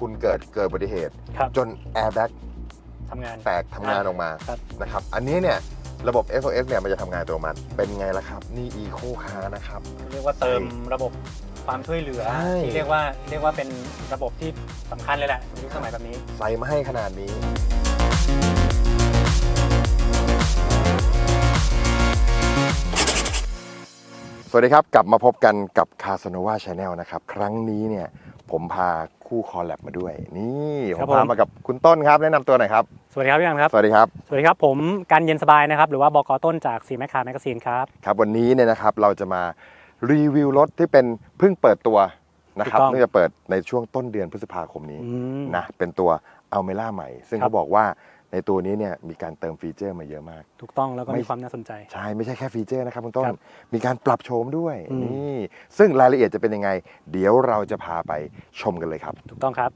คุณเกิดเกิดอุบัติเหตุ ครับจนแอร์แบ็กทำงาน แตกทำงานออกมาครับ นะครับ อันนี้เนี่ยระบบ SOS เนี่ยมันจะทำงานอัตโนมัติเป็นไงล่ะครับ นี่ Eco Car นะครับ เรียกว่าเติมระบบความช่วยเหลือ ใช่ ที่เรียกว่าเรียกว่าเป็นระบบที่สำคัญเลยแหละในยุคสมัยแบบนี้ ใส่มาให้ขนาดนี้ สวัสดีครับ กลับมาพบกันกับ c a s a n o v a Channel นะครับ ครั้งนี้เนี่ยผมพา คู่คอลแลบมาด้วย นี่ผครัมบผม พามากับคุณต้นครับแนะนำตัวหน่อยครับ สวัสดีครับพี่อันครับ สวัสดีครับ สวัสดีครับผมการเย็นสบายนะครับ หรือว่าบกต้นจากสีแมคคาแมกซีนครับ ครับวันนี้เนี่ยนะครับเราจะมารีวิวรถที่เป็นเพิ่งเปิดตัวนะครับถูกต้อง เพิ่งจะเปิดในช่วงต้นเดือนพฤษภาคมนี้อืม นะเป็นตัวอัลเมล่าใหม่ ซึ่งครับ เขาบอกว่า ในตัวนี้เนี่ยมีการเติมฟีเจอร์มาเยอะมาก ถูกต้องแล้วก็ไม่มีความน่าสนใจ ใช่ ไม่ใช่แค่ฟีเจอร์นะครับคุณต้น ครับมีการปรับโฉมด้วยอืม นี่ซึ่งรายละเอียดจะเป็นยังไง เดี๋ยวเราจะพาไปชมกันเลยครับ ถูกต้องครับ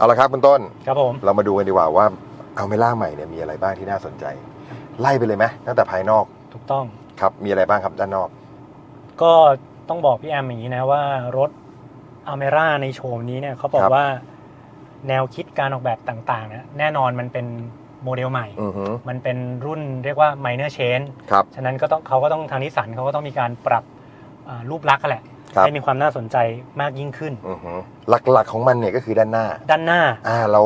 เอาละครับคุณต้น ครับผม เรามาดูกันดีกว่าว่าอัลเมล่าใหม่เนี่ยมีอะไรบ้างที่น่าสนใจ ไล่ไปเลยไหมตั้งแต่ภายนอกถูกต้อง ครับมีอะไรบ้างครับด้านนอก ก็ต้องบอกพี่แอมอย่างนี้นะว่ารถอเมร่าในโชว์นี้เนี่ยเขาบอกครับ ว่าแนวคิดการออกแบบต่างๆนะแน่นอนมันเป็นโมเดลใหม่ อือฮึมันเป็นรุ่นเรียกว่า minor change ครับ ฉะนั้นก็ต้องเขาก็ต้องทางนิสสันเขาก็ต้องมีการปรับอ่ารูปลักษณ์อะแหละ ครับ ให้มีความน่าสนใจมากยิ่งขึ้น อือฮึหลักๆของมันเนี่ยก็คือด้านหน้า ด้านหน้า อ่าเรา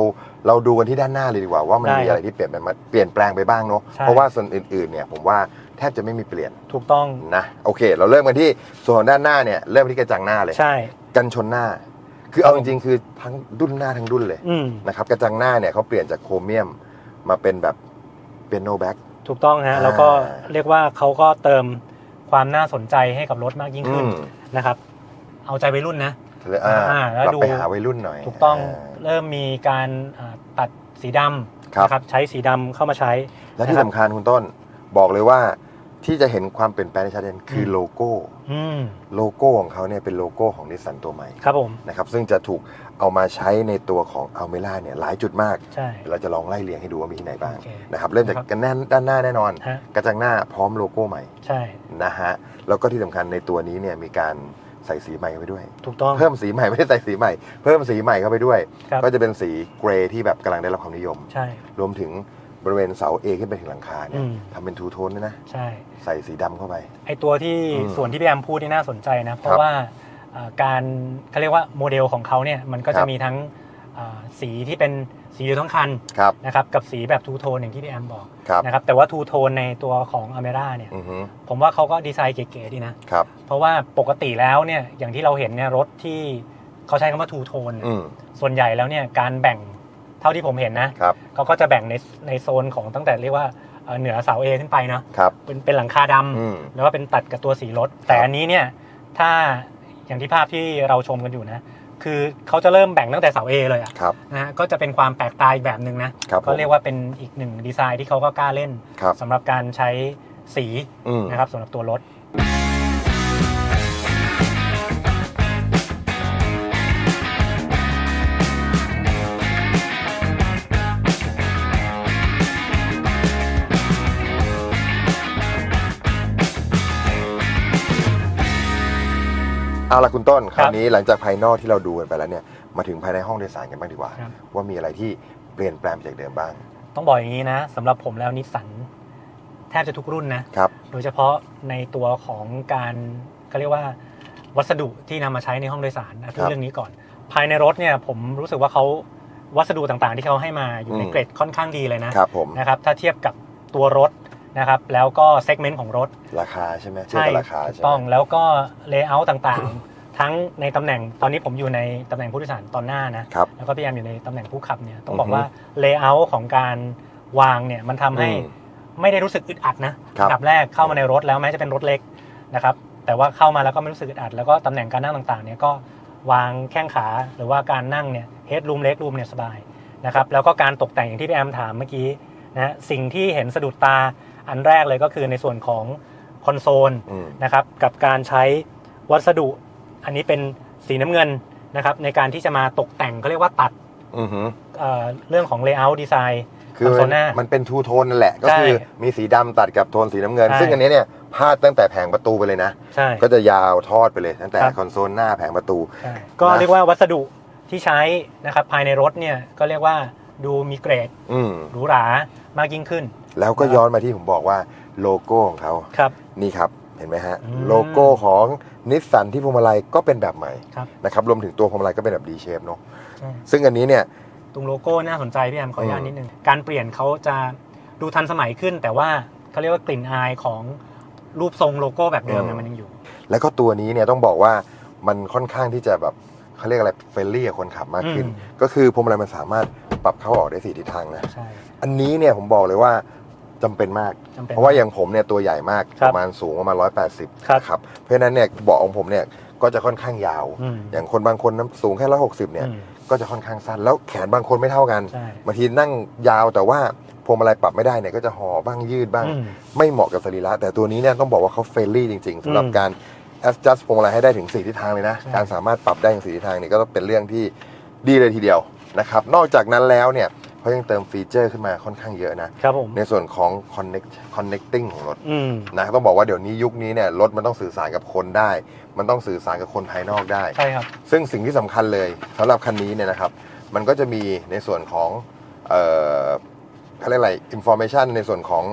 เราดูกันที่ด้านหน้าเลยดีกว่าว่ามันได้มีอะไรที่เปลี่ยนไปมาเปลี่ยนแปลงไปบ้างเนาะใช่ เพราะว่าส่วนอื่นๆเนี่ยผมว่าแทบจะไม่มีเปลี่ยนถูกต้องนะโอเค เราเริ่มกันที่ส่วนของด้านหน้าเนี่ยเริ่มที่กระจังหน้าเลย ใช่ กันชนหน้า คือเอาจริงๆคือทั้งดุนหน้าทั้งดุนเลยอืมนะครับกระจังหน้าเนี่ยเขาเปลี่ยนจากโครเมียมมาเป็นแบบเป็นโนแบ็ก ถูกต้องฮะอ่าแล้วก็เรียกว่าเขาก็เติม ความน่าสนใจให้กับรถมากยิ่งขึ้นนะครับ เอาใจวัยรุ่นนะเลยอ่าอ่าแล้วกลับดูไปหาวัยรุ่นหน่อย ถูกต้องาเริ่มมีการอ่าตัดสีดำครับนะครับใช้สีดำเข้ามาใช้ และที่นะครับสำคัญคุณต้นบอกเลยว่า ที่จะเห็นความเปลี่ยนแปลงที่ชัดเจนคืออมโลโก้อืมโลโก้ของเขาเนี่ยเป็นโลโก้ของนิสสันตัวใหม่ครับผมนะครับซึ่งจะถูกเอามาใช้ในตัวของอัลเมล่าเนี่ยหลายจุดมากใช่ เราจะลองไล่เรียงให้ดูว่ามีที่ไหนบ้างโอเคนะครับเริ่มจากนะครับกันแน่นด้านหน้าแน่นอน ฮะ กระจังหน้าพร้อมโลโก้ใหม่ใช่นะฮะแล้วก็ที่สำคัญในตัวนี้เนี่ยมีการใส่สีใหม่เข้าไปด้วย ถูกต้องเพิ่มสีใหม่ไม่ได้ใส่สีใหม่ เพิ่มสีใหม่เข้าไปด้วย ครับก็จะเป็นสีเกรย์ที่แบบกำลังได้รับความนิยม ใช่ รวมถึง บริเวณเสาเอขึ้นไปถึงหลังคาเนี่ยอืม ทำเป็นทูโทนด้วยนะ ใช่ ใส่สีดำเข้าไป ไอตัวที่อืมส่วนที่พี่แอมพูดที่น่าสนใจนะ เพครัราะบว่าอ่าการเขาเรียกว่าโมเดลของเขาเนี่ยมันก็ครัจะบ มีทั้งอ่าสีที่เป็นสีเดียวทั้งคันครับนะครับกับสีแบบทูโทนอย่างที่พี่แอมบอกครับนะครับแต่ว่าทูโทนในตัวของอเมร่าเนี่ยอือฮึผมว่าเขาก็ดีไซน์เก๋ๆดีนะ ครับเพราะว่าปกติแล้วเนี่ยอย่างที่เราเห็นเนี่ยรถที่เขาใช้คำว่าทูโทนอืมส่วนใหญ่แล้วเนี่ยการแบ่งเท่าที่ผมเห็นนะครับเขาก็จะแบ่งในในโซนของตั้งแต่เรียกว่าเอ่อเหนือเสาเอขึ้นไปนะครับเป็นเป็นหลังคาดอืมำแล้วก็เป็นตัดกับตัวสีรถ แต่อันนี้เนี่ยถ้าอย่างที่ภาพที่เราชมกันอยู่นะ คือเขาจะเริ่มแบ่งตั้งแต่เสาเอเลยอะครับนะฮะก็จะเป็นความแปลกตาอีกแบบหนึ่งนะครับผมก็เรียกว่าเป็นอีกหนึ่งดีไซน์ที่เขาก็กล้าเล่นครับสำหรับการใช้สีอืมนะครับสำหรับตัวรถ เอาละคุณต้นคครัราวบนี้หลังจากภายนอกที่เราดูกันไปแล้วเนี่ยมาถึงภายในห้องโดยสารกันบ้างดีกว่า ครับ ว่ามีอะไรที่เปลี่ยนแปลงไปจากเดิมบ้างต้องบอกอย่างนี้นะสำหรับผมแล้วนิสสันแทบจะทุกรุ่นนะ ครับ โดยเฉพาะในตัวของการเขาเรียกว่าวัสดุที่นำมาใช้ในห้องโดยสารนะพูครัดบเรื่องนี้ก่อน ภายในรถเนี่ยผมรู้สึกว่าเขาวัสดุต่างๆ ที่เขาให้มาอยู่ในอืม เกรดค่อนข้างดีเลยนะครับผมนะครับถ้าเทียบกับตัวรถ นะครับแล้วก็เซกเมนต์ของรถ ราคาใช่ไหมเทียบกับราคาถูใช่กไหมต้องแล้วก็เลเยอร์ต่างๆ ทั้งในตำแหน่งตอนนี้ผมอยู่ในตำแหน่งผู้โดยสารตอนหน้านะครับ แล้วก็พี่แอมอยู่ในตำแหน่งผู้ขับเนี่ยต้องบออืกอฮึว่าเลเยอร์ของการวางเนี่ยมันทำให้อืมไม่ได้รู้สึกอึดอัดนะครับ อันดับแรกเข้ามาในรถแล้วแม้จะเป็นรถเล็กนะครับแต่ว่าเข้ามาแล้วก็ไม่รู้สึกอึดอัด แล้วก็ตำแหน่งการนั่งต่างๆเนี่ยก็วางแข้งขาหรือว่าการนั่งเนี่ยเฮดรูมเล็กรูมเนี่ยสบายนะครับแล้วก็การตกแต่งอย่างที่พี่แอมถามเมื่อกี้นะสิ่งที่เห็นสะดุดตา อันแรกเลยก็คือในส่วนของคอนโซลอืม นะครับกับการใช้วัสดุอันนี้เป็นสีน้ำเงินนะครับในการที่จะมาตกแต่งเขาเรียกว่าตัดอือหือเอ่อเรื่องของ layout design คือโซน่ามันเป็นทูโทนนั่นแหละ ก็ใช่คือมีสีดำตัดกับโทนสีน้ำเงิน ใช่ ซึ่งอันนี้เนี่ยพาดตั้งแต่แผงประตูไปเลยนะ ใช่ ก็จะยาวทอดไปเลย ตั้งแต่ครับ คอนโซลหน้าแผงประตู ใช่ก็เรียกว่าวัสดุที่ใช้นะครับภายในรถเนี่ยก็เรียกว่าดูมีเกรดอืม หรูหรามากยิ่งขึ้น แล้วก็ย้อนมาที่ผมบอกว่าโลโก้ของเขาครับ นี่ครับเห็นไหมฮะอืมโลโก้ของนิสสันที่พวงมาลัยก็เป็นแบบใหม่ครับ นะครับรวมถึงตัวพวงมาลัยก็เป็นแบบ D shape เนอะใช่ซึ่งอันนี้เนี่ย ตรงโลโก้น่าสนใจพี่แอมขออนุญาตอืมนิดนึง การเปลี่ยนเขาจะดูทันสมัยขึ้น แต่ว่าเขาเรียกว่ากลิ่นอายของรูปทรงโลโก้แบบเดิมเนี่ยมันยังอยู่ แล้วก็ตัวนี้เนี่ยต้องบอกว่ามันค่อนข้างที่จะแบบเขาเรียกอะไรเฟรนลี่กับคนขับมากขึ้น อืม ก็คือพวงมาลัยมันสามารถปรับเข้าออกได้สี่ทิศทางนะ ใช่ อันนี้เนี่ยผมบอกเลยว่า จำเป็นมาก จำเป็น เพราะว่าอย่างผมเนี่ยตัวใหญ่มากครัปบระมาณสูงประมาณ180ครับครับเพราะฉะนั้นเนี่ยเบาะของผมเนี่ยก็จะค่อนข้างยาว อืมอย่างคนบางคนน้ำสูงแค่160เนี่ย อืมก็จะค่อนข้างสั้นแล้วแขนบางคนไม่เท่ากันใช่ บางทีนั่งยาวแต่ว่าพวงมาลัยปรับไม่ได้เนี่ยก็จะห่อบ้างยืดบ้าง อืม ไม่เหมาะกับสรีระแต่ตัวนี้เนี่ยต้องบอกว่าเขาเฟรนลี่จริง ๆสำหรับอืมการ adjust พวงมาลัยให้ได้ถึง 4 ทิศทางเลยนะ ใช่ การสามารถปรับได้ถึง4ทิศทางนี่ก็ต้องเป็นเรื่องที่ดีเลยทีเดียวนะครับ นอกจากนั้นแล้วเนี่ย เขายังเติมฟีเจอร์ขึ้นมาค่อนข้างเยอะนะครับผม ในส่วนของ connect connecting ของรถอืม นะต้องบอกว่าเดี๋ยวนี้ยุคนี้เนี่ยรถมันต้องสื่อสารกับคนได้ มันต้องสื่อสารกับคนภายนอกได้ ใช่ครับ ซึ่งสิ่งที่สำคัญเลยสำหรับคันนี้เนี่ยนะครับ มันก็จะมีในส่วนของเอ่อเขาเรียกอะไร information ในส่วนของ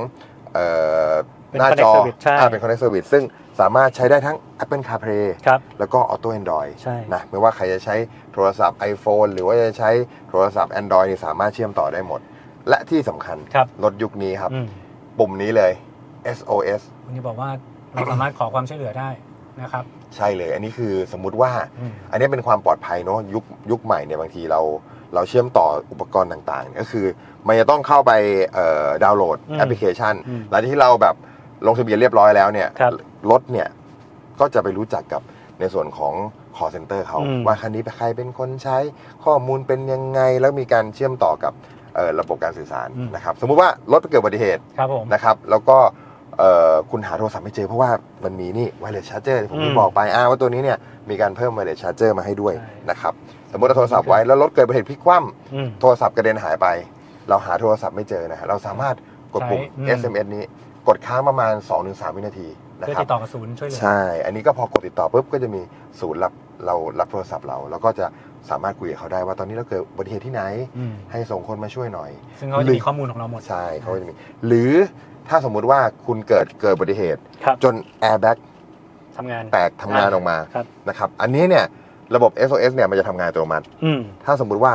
เอ่อเป็นหน้าจอ Connect Service ใช่ อ่าเป็น connect service ซึ่ง สามารถใช้ได้ทั้ง Apple CarPlay ครับ แล้วก็ Auto Android ใช่ นะไม่ว่าใครจะใช้โทรศัพท์ iPhone หรือว่าจะใช้โทรศัพท์ Android นี่สามารถเชื่อมต่อได้หมด และที่สำคัญครับ รถยุคนี้ครับ อืมปุ่มนี้เลย SOS คุณนี่บอกว่าเราสามารถขอความช่วยเหลือได้นะครับใช่เลย อันนี้คือสมมุติว่า อืม อันนี้เป็นความปลอดภัยเนาะยุคยุคใหม่เนี่ยบางทีเราเราเชื่อมต่ออุปกรณ์ต่างๆก็คือ มันจะต้องเข้าไปเอ่อดาวน์โหลดอืมแอปพลิเคชัน อืม หลังจากที่เราแบบ ลงทะเบียนเรียบร้อยแล้วเนี่ยครับรถเนี่ยก็จะไปรู้จักกับในส่วนของ call center เขาอืม ว่าคันนี้เป็นใครเป็นคนใช้ข้อมูลเป็นยังไง แล้วมีการเชื่อมต่อกับเอ่อระบบการสื่อสารนะครับสมมุติว่ารถไปเกิดอุบัติเหตุ ครับผม นะครับแล้วก็เอ่อคุณหาโทรศัพท์ไม่เจอเพราะว่ามันมีนี่ไวเลสชาร์เจอร์ผมอืที่มบอกไปอ่าว่าตัวนี้เนี่ยมีการเพิ่มไวเลสชาร์เจอร์มาให้ด้วยใช่ นะครับสมมติเราโทรศัพท์ไว้แล้วรถเกิดอุบัติเหตุพลิกคว่อืมำโทรศัพท์กระเด็นหายไป เราหาโทรศัพท์ไม่เจอนะฮะเราสามารถกดปุ่ม ใช้อืม SMS นี้ กดค้างประมาณ 2-3 วินาทีนะเพื่อครับ ติดต่อกับศูนย์ช่วยเหลือ ใช่ อันนี้ก็พอกดติดต่อปุ๊บก็จะมีศูนย์รับเรารับโทรศัพท์เรา แล้วก็จะสามารถคุยกับเขาได้ว่าตอนนี้เราเกิดอุบัติเหตุที่ไหน อืมให้ส่งคนมาช่วยหน่อย ซึ่งเขาจะมีข้อมูลของเราหมด ใช่เขาก็จะมี หรือถ้าสมมุติว่าคุณเกิดเกิดอุบัติเหตุ ครับจนแอร์แบ็กทำงาน แตกทำงานออกมาครับ นะครับ อันนี้เนี่ยระบบ SOS เนี่ยมันจะทำงานอัตโนมัติ อืม ถ้าสมมุติว่า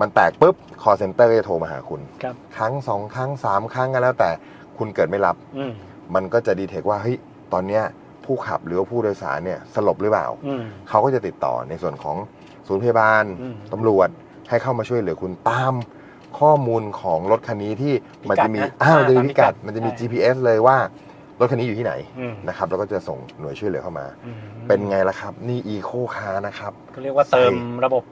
มันแตกปุ๊บ call center ก็จะโทรมาหาคุณ ครับ ครั้งสองครั้งสามครั้งก็แล้วแต่ คุณเกิดไม่รับ อืมมันก็จะดีเทคว่าเฮ้ยตอนเนี้ยผู้ขับหรือว่าผู้โดยสารเนี่ยสลบหรือเปล่า อืม เขาก็จะติดต่อในส่วนของศูนย์พยาบาลอืมตำรวจให้เข้ามาช่วยเหลือคุณตามข้อมูลของรถคันนี้ที่มันจะมีพิกัดนะอ้าวมันจะมีตามพิกัดพิกัดมันจะมี ใช่ GPS เลยว่ารถคันนี้อยู่ที่ไหนอืมนะครับแล้วก็จะส่งหน่วยช่วยเหลือเข้ามา อืมเป็นไงล่ะครับ นี่อีโคคาร์นะครับ ก็เรียกว่าเติมระบบ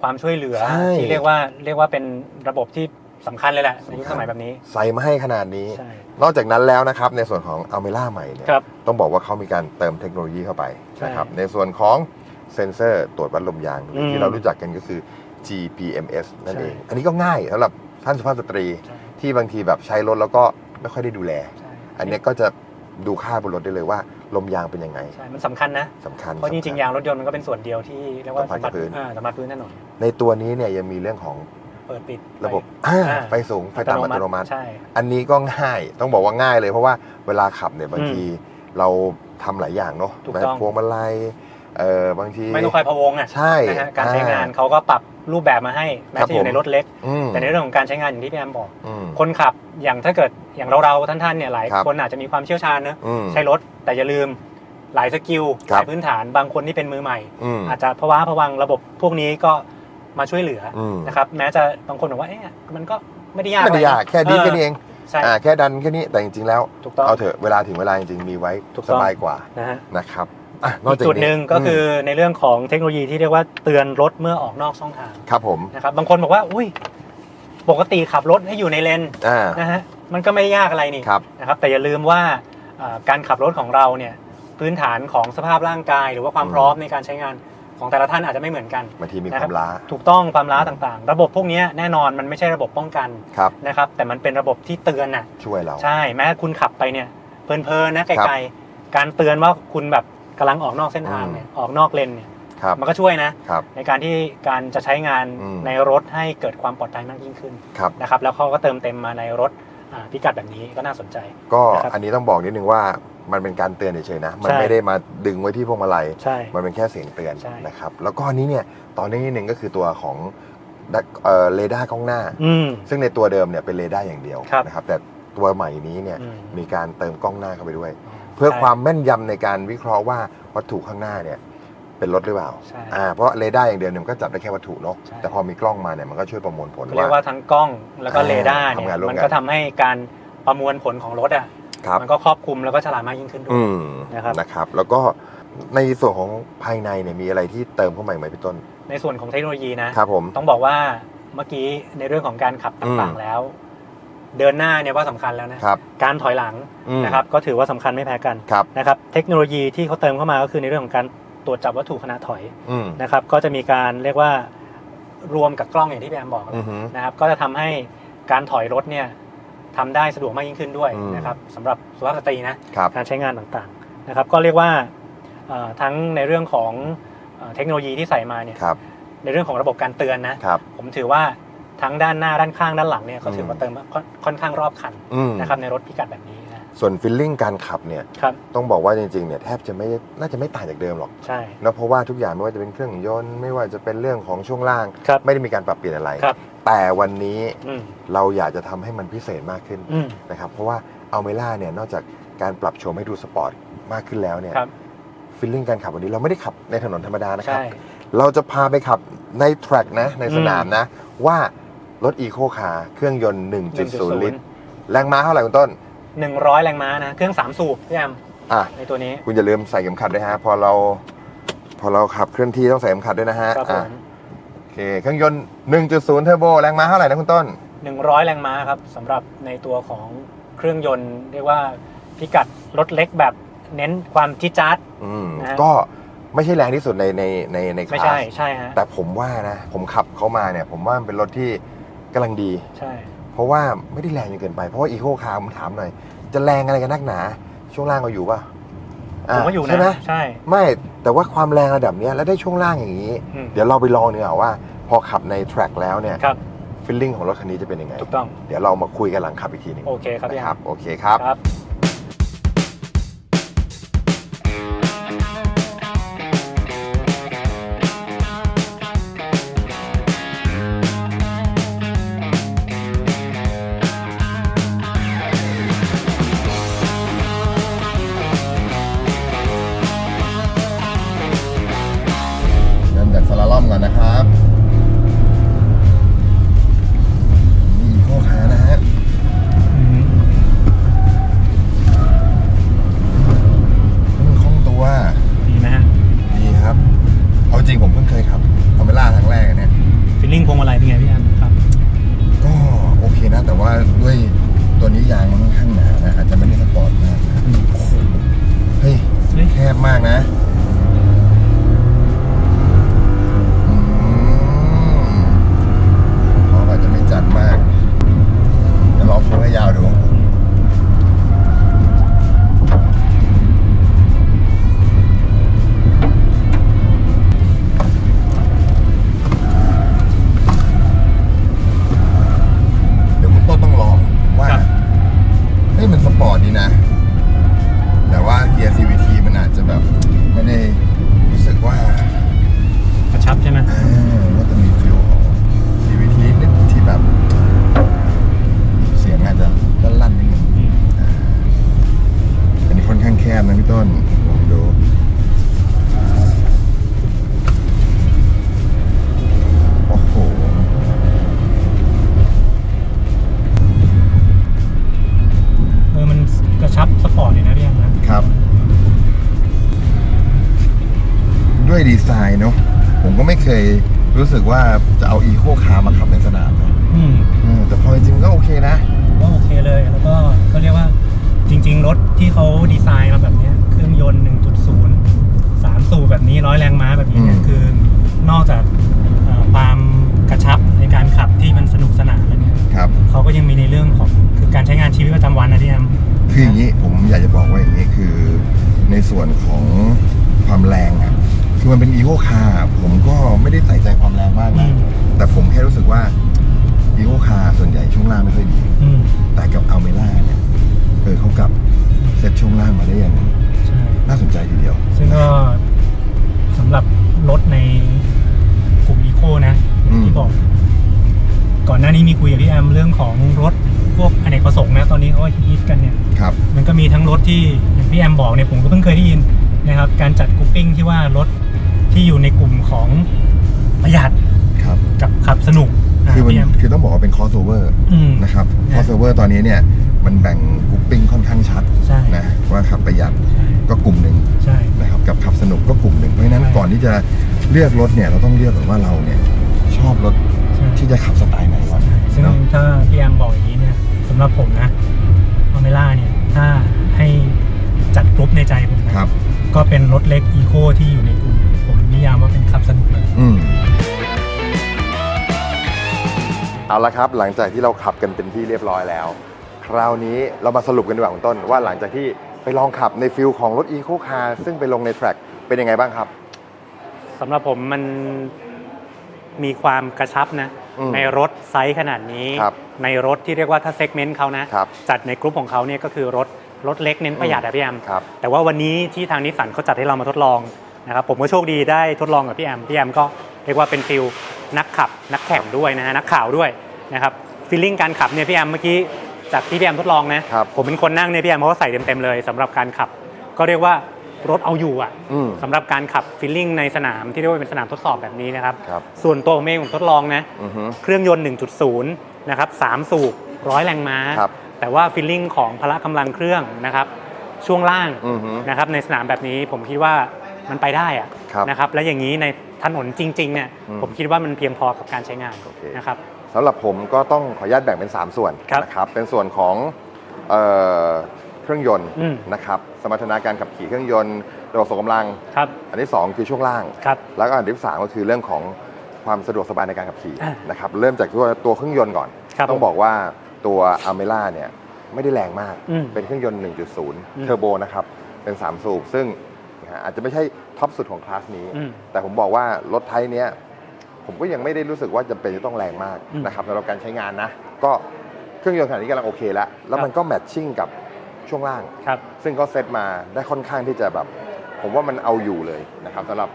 ความช่วยเหลือ ใช่ ที่เรียกว่าเรียกว่าเป็นระบบที่ สำคัญเลยแหละในยุคสำคัญสมัยแบบนี้ ใส่มาให้ขนาดนี้ ใช่ นอกจากนั้นแล้วนะครับในส่วนของอัลเมล่าใหม่เนี่ยครับ ต้องบอกว่าเขามีการเติมเทคโนโลยีเข้าไปใช่นะครับในส่วนของเซ็นเซอร์ตรวจวัดลมยางหรืออืมที่เรารู้จักกันก็คือ GPMS นั่นใช่เองอันนี้ก็ง่ายสำหรับท่านสุภาพสตรีใช่ที่บางทีแบบใช้รถแล้วก็ไม่ค่อยได้ดูแล ใช่อันเนี้ยก็จะดูค่าบนรถได้เลยว่าลมยางเป็นยังไงใช่ มันสำคัญนะ สำคัญเพราะจริงๆสำคัญยางรถยนต์มันก็เป็นส่วนเดียวที่เรียกว่าสัมผัสกับพื้น อ่าสัมผัสพื้นถนน ในตัวนี้เนี่ยยังมีเรื่องของ เปิดปิดระบบไฟอ่าอ่าไฟสูงไฟต่ำอัตโนมัติ ใช่ อันนี้ก็ง่ายต้องบอกว่าง่ายเลยเพราะว่าเวลาขับเนี่ยบางอืมทีเราทำหลายอย่างเนาะถูกแม้ต้องพวงมาลัยเออบางทีไม่ต้องคอยพะวงอะใช่นะฮะการใช้งานอ่ เขาก็ปรับรูปแบบมาให้แม้ครับจะอยู่ผมในรถเล็ก อืมแต่ในเรื่องของการใช้งานอย่างที่พี่แอมบอก อืม คนขับอย่างถ้าเกิดอย่างเราๆท่านๆเนี่ยหลายครับ คนอาจจะมีความเชี่ยวชาญเนอะอืม ใช้รถแต่อย่าลืมหลายสกิลครัหบลายพื้นฐานบางคนที่เป็นมือใหม่ อืม อาจจะพะว้าพะวังระบบพวกนี้ก็ มาช่วยเหลือออืมนะครับแม้จะบางคนบอกว่าเอ๊ะมันก็ไม่ได้ยากไม่ได้ยากแค่ดีแค่นี้เองใช่อ่าแค่ดันแค่นี้แต่จริงๆแล้ว ถูกต้อง เอาเถอะเวลาถึงเวลาจริงๆมีไว้ถูกต้สอง บายกว่านะฮะ นะครับอะนออีกกจากจุดหนึ่งก็คือมในเรื่องของเทคโนโลยีที่เรียกว่าเตือนรถเมื่อออกนอกช่องทางครับผมนะครับบางคนบอกว่าอุ้ยปกติขับรถให้อยู่ในเลนอ่านะฮะมันก็ไม่ได้ยากอะไรนี่ครับ นะครับแต่อย่าลืมว่าอ่าการขับรถของเราเนี่ยพื้นฐานของสภาพร่างกาย หรือว่าความอืม พร้อมในการใช้งาน ของแต่ละท่านอาจจะไม่เหมือนกันบางทีมีนะคครัวาบมล้า ถูกต้องความล้าต่างๆ ระบบพวกเนี้ยแน่นอนมันไม่ใช่ระบบป้องกันครับนะครับแต่มันเป็นระบบที่เตือนน่ะช่วยเราใช่แม้คุณขับไปเนี่ยเพลินๆนะไกครัลบๆการเตือนว่าคุณแบบกำลังออกนอกเส้นทางเนี่ยออกนอกเลนเนี่ยครับมันก็ช่วยนะครับในการที่การจะใช้งานอืมในรถให้เกิดความปลอดภัยมากยิ่งขึ้นครับนะครับแล้วเขาก็เติมเต็มมาในรถอ่าพิกัดแบบนี้ก็น่าสนใจ ก็นะครับอันนี้ต้องบอกนิดนึงว่า มันเป็นการเตือนเฉยๆนะ มันใช่ไม่ได้มาดึงไว้ที่พวงมาลัย ใช่ มันเป็นแค่เสียงเตือนใช่ นะครับ แล้วก็อันนี้เนี่ย ตอนนี้นิดนึงก็คือตัวของดักเอ่อเรดาร์กล้องหน้า อืม ซึ่งในตัวเดิมเนี่ยเป็นเรดาร์อย่างเดียวครับ นะครับ แต่ตัวใหม่นี้เนี่ย อืม มีการเติมกล้องหน้าเข้าไปด้วย เพื่อใช่ความแม่นยำในการวิเคราะห์ว่าวัตถุข้างหน้าเนี่ยเป็นรถหรือเปล่าใช่อ่าเพราะเรดาร์อย่างเดียวเนี่ยมันก็จับได้แค่วัตถุเนาะ ใช่ แต่พอมีกล้องมาเนี่ยมันก็ช่วยประมวลผลเรียกว่าทั้งกล้องแล้วก็อ่าเรดาร์เนี่ทำงานยร่วมมันกันก็ทำให้การประมวลผลของรถอะ ครับ มันก็ครอบคลุมแล้วก็ฉลาดมากยิ่งขึ้นด้วอืยมนะครับนะครับ แล้วก็ในส่วนของภายในเนี่ยมีอะไรที่เติมเข้ามาอีกไหมพี่ต้น ในส่วนของเทคโนโลยีนะครับผม ต้องบอกว่าเมื่อกี้ในเรื่องของการขับต่างอืมๆแล้ว เดินหน้าเนี่ยว่าสำคัญแล้วนะครับ การถอยหลังอืมนะครับ ก็ถือว่าสำคัญไม่แพ้กันครับนะครับ เทคโนโลยีที่เขาเติมเข้ามาก็คือในเรื่องของการตรวจจับวัตถุขณะถอยอืมนะครับ ก็จะมีการเรียกว่ารวมกับกล้องอย่างที่พี่แอมบอกอือฮึนะครับ ก็จะทำให้การถอยรถเนี่ย ทำได้สะดวกมากยิ่งขึ้นด้วยอืม นะครับสำหรับสุภาพสตรีนะครับ การใช้งานต่างๆนะครับ ก็เรียกว่าเอ่อทั้งในเรื่องของเอ่อเทคโนโลยีที่ใส่มาเนี่ยครับ ในเรื่องของระบบการเตือนนะครับ ผมถือว่าทั้งด้านหน้าด้านข้างด้านหลังเนี่ยก็ถือว่าอืมเติมค่อนค่อนข้างรอบคันอืมนะครับในรถพิกัดแบบนี้นะ ส่วนฟิลลิ่งการขับเนี่ยครับต้องบอกว่าจริงๆเนี่ยแทบจะไม่น่าจะไม่ต่างจากเดิมหรอกใช่ เนอะเพราะว่าทุกอย่างไม่ว่าจะเป็นเครื่องยนต์ไม่ว่าจะเป็นเรื่องของช่วงล่าง ครับ ไม่ได้มีการปรับเปลี่ยนอะไร ครับ แต่วันนี้อืมเราอยากจะทำให้มันพิเศษมากขึ้นอืม นะครับเพราะว่าอัลเมล่าเนี่ยนอกจากการปรับโฉมให้ดูสปอร์ตมากขึ้นแล้วเนี่ยครับ ฟิลลิ่งการขับวันนี้เราไม่ได้ขับในถนนธรรมดานะครับ ใช่ เราจะพาไปขับในแทร็กนะในสนามนะ ว่ารถอีโคคาร์เครื่องยนต์ 1.0 ลิตร แรงม้าเท่าไหร่คุณต้น หนึ่งร้อยแรงม้านะ เครื่องสามสูบพี่แอมอะในตัวนี้ คุณอย่าลืมใส่เข็มขัดด้วยฮะ พอเรา พอเราขับเคลื่อนที่ต้องใส่เข็มขัดด้วยนะฮะครับผอะมโอเค เครื่องยนต์ 1.0 เทอร์โบ แรงม้าเท่าไหร่นะคุณต้นหนึ่งร้อยแรงม้าครับสำหรับในตัวของเครื่องยนต์ เรียกว่าพิกัดรถเล็กแบบเน้นความจี๊ดจ๊าด อืม นะฮะ ก็ไม่ใช่แรงที่สุดในในในในคไม่ลาใช่สใช่ฮะแต่ผมว่านะ ผมขับเข้ามาเนี่ย ผมว่ามันเป็นรถที่กำลังดี ใช่ เพราะว่าไม่ได้แรงจนเกินไป เพราะว่าอีโคคาร์ผมถามหน่อย จะแรงอะไรกันนักหนา ช่วงล่างเราอยู่ป่ะผมว่าอยู่นะใช่ไหมใช่ ไม่แต่ว่าความแรงระดับเนี้ยแล้วได้ช่วงล่างอย่างนี้อืมเดี๋ยวเราไปลองดีกว่าว่า พอขับในแทร็กแล้วเนี่ยครับฟิลลิ่งของรถคันนี้จะเป็นยังไง ถูกต้อง เดี๋ยวเรามาคุยกันหลังขับอีกทีหนึงโอเคครับพี่นะแอครับมโอเคครับ ยดีไซน์เนาะผมก็ไม่เคยรู้สึกว่าจะเอาอีโคคาร์มาขับในสนามนะอืแต่พอจริงก็โอเคนะ ผมว่าโอเคเลย แล้วก็เขาเรียกว่าจริง ๆ รถที่เขาดีไซน์มาแบบนี้เครื่องยนต์ 1.0 3 สูบแบบนี้ร้อยแรงม้าแบบนี้เนี่ยคือนอกจากความกระชับในการขับที่มันสนุกสนานแล้วเนี่ยครับ เขาก็ยังมีในเรื่องของคือการใช้งานชีวิตประจำวันนะที่แอม คืออย่างนี้ผมอยากจะบอกว่าอย่างนี้คือในส่วนของความแรงอะ คือมันเป็นอีโ c คาร์ผมก็ไม่ได้ใส่ใจความแรงมากอืนะมแต่ผมแค่รู้สึกว่าอีโ c คาร์ส่วนใหญ่ช่วงล่างไม่ค่อยดีอืมแต่กับอัลเมล่าเนี่ยเออเขากลับเซตช่วงล่างมาได้อย่างใช่น่าสนใจทีเดียว ซึ่งก็สำหรับรถในกลุ่มอีโคนะอย่างที่บอก ก่อนหน้านี้มีคุยกับพี่แอมเรื่องของรถพวกอเนกประสงค์นะ ตอนนี้เขาก็ฮิตกันเนี่ยครับมันก็มีทั้งรถที่อย่างพี่แอมบอกเนี่ยผมก็เพิ่งเคยได้ยินนะครับ การจัดกรุ๊ปปิ้งที่ว่ารถ ที่อยู่ในกลุ่มของประหยัดครับกับขับสนุกะคือมันพี่แอมคือต้องบอกว่าเป็น crossover อืมนะครับนะ crossover ตอนนี้เนี่ยมันแบ่งกรุ๊ปปิ้งค่อนข้างชัดใช่นะว่าขับประหยัดใช่ก็กลุ่มหนึ่งใช่นะครับกับขับสนุกก็กลุ่มหนึ่งเพราะฉะนั้นใช่ก่อนที่จะเลือกรถเนี่ยเราต้องเลือกก่อนว่าเราเนี่ยชอบรถใช่ที่จะขับสไตล์ไหนก่อนซึ่งเนาะถ้าพี่แอมบอกอย่างนี้เนี่ยสำหรับผมนะอเมล่าเนี่ยถ้าให้จัดกรุ๊ปในใจผมนะครับก็เป็นรถเล็กอีโคที่อยู่ในกลุ่มผม นิยามว่าเป็นขับสนุกเลยอืมเอาละครับ หลังจากที่เราขับกันเป็นที่เรียบร้อยแล้ว คราวนี้เรามาสรุปกันดีกว่าคุณต้น ว่าหลังจากที่ไปลองขับในฟิลของรถอีโคคาร์ซึ่งไปลงในแทร็กเป็นยังไงบ้างครับ สำหรับผมมันมีความกระชับนะ อืมในรถไซส์ขนาดนี้ ครับในรถที่เรียกว่าถ้าเซกเมนต์เขานะ ครับจัดในกลุ่มของเขาเนี่ยก็คือรถรถเล็กเน้นประหยัดอะพี่แอมครับแต่ว่าวันนี้ที่ทางนิสสันเขาจัดให้เรามาทดลอง นะครับผมก็โชคดีได้ทดลองกับพี่แอมพี่แอมก็เรียกว่าเป็นฟิลนักขับ นักแข่งด้วยนะฮะนักข่าวด้วยนะครับฟีลลิ่งการขับเนี่ยพี่แอมเมื่อกี้จากที่พี่แอมทดลองนะครับ ผมเป็นคนนั่งเนี่ยพี่แอมเขาก็ใส่เต็มๆเลยสำหรับการขับ ก็เรียกว่ารถเอาอยู่อะอืม สำหรับการขับฟีลลิ่งในสนามที่เรียกว่าเป็นสนามทดสอบแบบนี้นะครับ ครับ ส่วนตัวผมเองผมทดลองนะ อือฮึ เครื่องยนต์ 1.0 นะครับ 3 สูบ ร้อยแรงม้า ครับแต่ว่าฟีลลิ่งของพละกำลังเครื่องนะครับ ช่วงล่างอือฮึนะครับในสนามแบบนี้ผมคิดว่า มันไปได้อะครับนะครับและอย่างนี้ในถนนจริงๆเนี่ยอืมผมคิดว่ามันเพียงพอกับการใช้งานโอเค นะครับ สำหรับผมก็ต้องขออนุญาตแบ่งเป็น 3 ส่วนครับนะครับ เป็นส่วนของเอ่อเครื่องยนต์อืม นะครับ สมรรถนะการขับขี่เครื่องยนต์ ระบบส่งกำลัง ครับอันที่ 2 คือช่วงล่าง ครับ แล้วก็อันที่สามก็คือเรื่องของความสะดวกสบายในการขับขี่อะนะครับ เริ่มจากตัวตัวเครื่องยนต์ก่อน ครับต้องบอกว่าตัวอเมล่าเนี่ยไม่ได้แรงมาก อืมเป็นเครื่องยนต์อืม1.0เทอร์โบนะครับ เป็น 3 สูบ ซึ่งนะ ฮะอาจจะไม่ใช่ท็อปสุดของคลาสนี้ อืมแต่ผมบอกว่ารถไทยเนี้ยผมก็ยังไม่ได้รู้สึกว่าจำเป็นจะต้องแรงมากอืมนะครับสำหรับการใช้งานนะ ก็เครื่องยนต์ขนาดนี้กำลังโอเคแล้ว แล้วมันก็แมทชิ่งกับช่วงล่าง ครับ ซึ่งก็เซตมาได้ค่อนข้างที่จะแบบ ผมว่ามันเอาอยู่เลยนะครับสำหรับ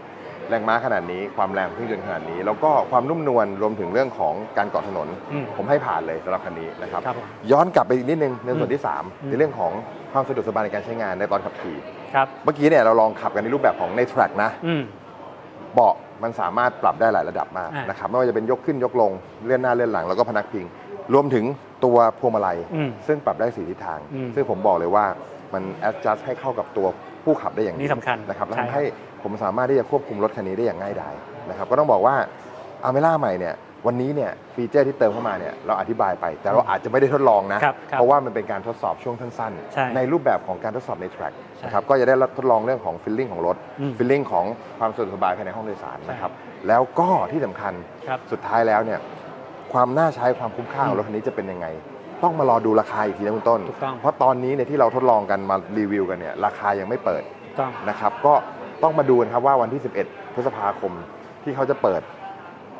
แรงม้าขนาดนี้ความแรงของเครื่องยนต์ขนาดนี้ แล้วก็ความนุ่มนวลรวมถึงเรื่องของการเกาะถนน อืม ผมให้ผ่านเลยสำหรับคันนี้นะครับ ครับผมย้อนกลับไปอีกนิดนึงในส่วนอืมที่3อืมในเรื่องของความสะดวกสบายในการใช้งานในตอนขับขี่ ครับเมื่อกี้เนี่ยเราลองขับกันในรูปแบบของในแทร็กนะ อืม เบาะมันสามารถปรับได้หลายระดับมากอ่าน นะครับไม่ว่าจะเป็นยกขึ้นยกลงเลื่อนหน้าเลื่อนหลังแล้วก็พนักพิง รวมถึงตัวพวงมาลัย อืม ซึ่งปรับได้สี่ทิศทาง อืมซึ่งผมบอกเลยว่ามัน adjust ให้เข้ากับตัว ผู้ขับได้อย่างดีนี่สำคัญนะครับและใช่ทำให้ผมสามารถที่จะควบคุมรถคันนี้ได้อย่างง่ายดายนะครับก็ต้องบอกว่าอเมล่าใหม่เนี่ยวันนี้เนี่ยฟีเจอร์ที่เติมเข้ามาเนี่ยเราอธิบายไป แต่เราอาจจะไม่ได้ทดลองนะครับครับเพราะว่ามันเป็นการทดสอบช่วงสั้นใช่ๆในรูปแบบของการทดสอบในแทร็กใช่นะครับก็จะได้ทดลองเรื่องของฟิลลิ่งของรถอืมฟิลลิ่งของความสะดวกสบายภายในห้องโดยสารใช่นะครับแล้วก็ที่สำคัญครับ สุดท้ายแล้วเนี่ยความน่าใช้ความคุ้มค่าขออืงมรถคันนี้จะเป็นยังไง ต้องมารอดูราคาอีกทีนะคุณต้น ถูกต้อง เพราะตอนนี้เนี่ยที่เราทดลองกันมารีวิวกันเนี่ยราคายังไม่เปิดถูกต้อง นะครับ ก็ต้องมาดูกันครับว่าวันที่ 11 พฤษภาคมที่เขาจะเปิด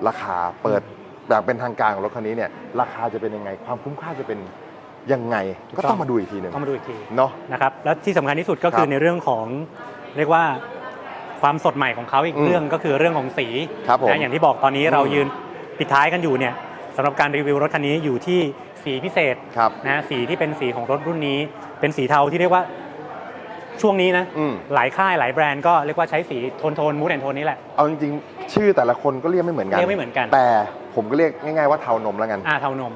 ราคาเปิดอย่างเป็นทางการของรถคันนี้เนี่ยราคาจะเป็นยังไง ความคุ้มค่าจะเป็นยังไง ก็ต้องมาดูอีกทีหนึ่งต้องมาดูอีกทีเนาะ นะครับแล้วที่สำคัญที่สุดก็ครับคือในเรื่องของเรียกว่าความสดใหม่ของเขาอีกอืมเรื่องก็คือเรื่องของสีครับผมนะอย่างที่บอกตอนนี้เราอืมยืนปิดท้ายกันอยู่เนี่ยสำหรับการรีวิวรถคันนี้อยู่ที่ สีพิเศษครับ นะสีที่เป็นสีของรถรุ่นนี้ เป็นสีเทาที่เรียกว่าช่วงนี้นะ อืม หลายค่ายหลายแบรนด์ก็เรียกว่าใช้สีโทนโทนมูดแอนโทนนี้แหละ เอาจริงๆ ชื่อแต่ละคนก็เรียกไม่เหมือนกัน เรียกไม่เหมือนกัน แต่ผมก็เรียกง่ายๆว่าเทานมแล้วกัน อ่าเทานม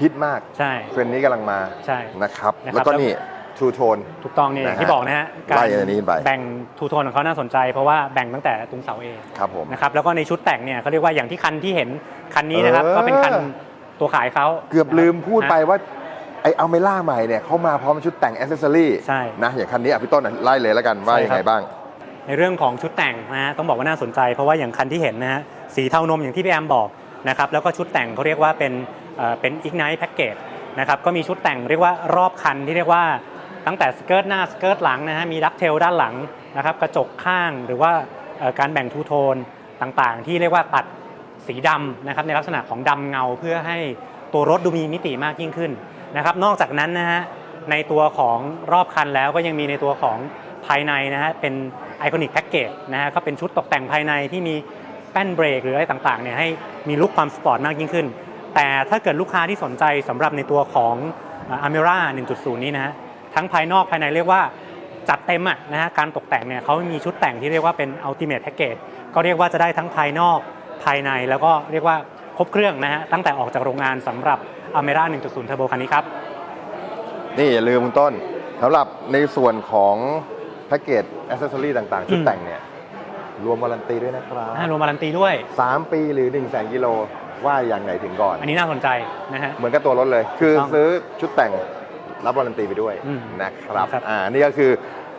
ฮิตมากใช่ เทรนด์นี้กำลังมาใช่นะครับ นะครับ แล้วก็นี่ทูโทน ถูกต้องเนี่ยอย่างที่นะฮะบอกนะฮะไล่อันนี้ไป แบ่งทูโทนของเขาน่าสนใจ เพราะว่าแบ่งตั้งแต่ตรงเสาเอ ครับผม นะครับแล้วก็ในชุดแต่งเนี่ยเขาเรียกว่าอย่างที่คันที่เห็นคันนี้นะครับเออก็เป็นคัน ตัวขายเขาเกือบลืมพูดไปนะว่าไออัลเมล่าใหม่เนี่ยเขามาพร้อมชุดแต่งอ c เซสซอรี่ใช่นะอย่างคันนี้อะพี่ต้นอะไล่เลยแล้วกันว่าใช่ยังครับไงบ้าง ในเรื่องของชุดแต่งนะฮะต้องบอกว่าน่าสนใจ เพราะว่าอย่างคันที่เห็นนะฮะสีเทานมอย่างที่พี่แอมบอกนะครับแล้วก็ชุดแต่งเขาเรียกว่าเป็นเอ่อเป็น Ignite Package นะครับก็มีชุดแต่งเรียกว่ารอบคันที่เรียกว่าตั้งแต่สเกิร์ตหน้าสเกิร์ตหลังนะฮะมีดักเทลด้านหลังนะครับกระจกข้างหรือว่าเอ่อการแบ่งทูโทนต่างๆ ที่เรียกว่าตัด สีดำนะครับในลักษณะของดำเงาเพื่อให้ตัวรถดูมีมิติมากยิ่งขึ้นนะครับ นอกจากนั้นนะฮะในตัวของรอบคันแล้วก็ยังมีในตัวของภายในนะฮะเป็นไอคอนิกแพ็กเกจนะฮะก็เป็นชุดตกแต่งภายในที่มีแป้นเบรกหรืออะไรต่างๆเนี่ยให้มีลุคความสปอร์ตมากยิ่งขึ้น แต่ถ้าเกิดลูกค้าที่สนใจสำหรับในตัวของ a m e r a 1.0 นี้นะฮะทั้งภายนอกภายในเรียกว่าจัดเต็มอะนะฮะการตกแต่งเนี่ยเขามีชุดแต่งที่เรียกว่าเป็น Ultimate Package ก็เรียกว่าจะได้ทั้งภายนอก ภายในแล้วก็เรียกว่าครบเครื่องนะฮะตั้งแต่ออกจากโรงงานสำหรับ a m e r a 1.0 Turbo คันนี้ครับ นี่อย่าลืมคุณต้นสำหรับในส่วนของแพ็กเกจอ c เซสซอรี่ต่างๆ ชุดอืมแต่งเนี่ย รวมวารันตีด้วยนะครับอ่ารวมการันตีด้วย 3 ปีหรือ 1 0 0 0 0แสนกิโลว่าอย่างไหนถึงก่อน อันนี้น่าสนใจนะฮะ เหมือนกับตัวรถเลย คือถูกต้องซื้อชุดแต่งรับวารันตีไปด้วยอืมนะครับครับ อ่านี่ก็คือ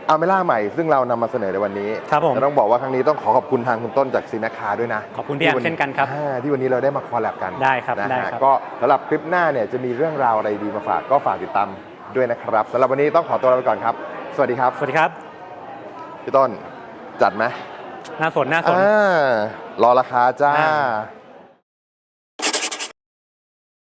อ m e ล่าใหม่ซึ่งเรานำมาเสนอในวันนี้ครับผมและต้องบอกว่าครั้งนี้ต้องขอขอบคุณทางคุณต้นจากซีแมคคาด้วยนะขอบคุณพี่แอมที่วัเช่นกันครับอ่าที่วันนี้เราได้มาคอลแลบกันได้ครับนะได้ฮะครับ ก็สำหรับคลิปหน้าเนี่ยจะมีเรื่องราวอะไรดีมาฝากก็ฝากติดตามด้วยนะครับสำหรับวันนี้ต้องขอตัวลาไปก่อนครับ สวัสดีครับสวัสดีครับ พี่ต้นจัดไหมน่าสนน่าสน อ่ารอราคาจ้า อ่า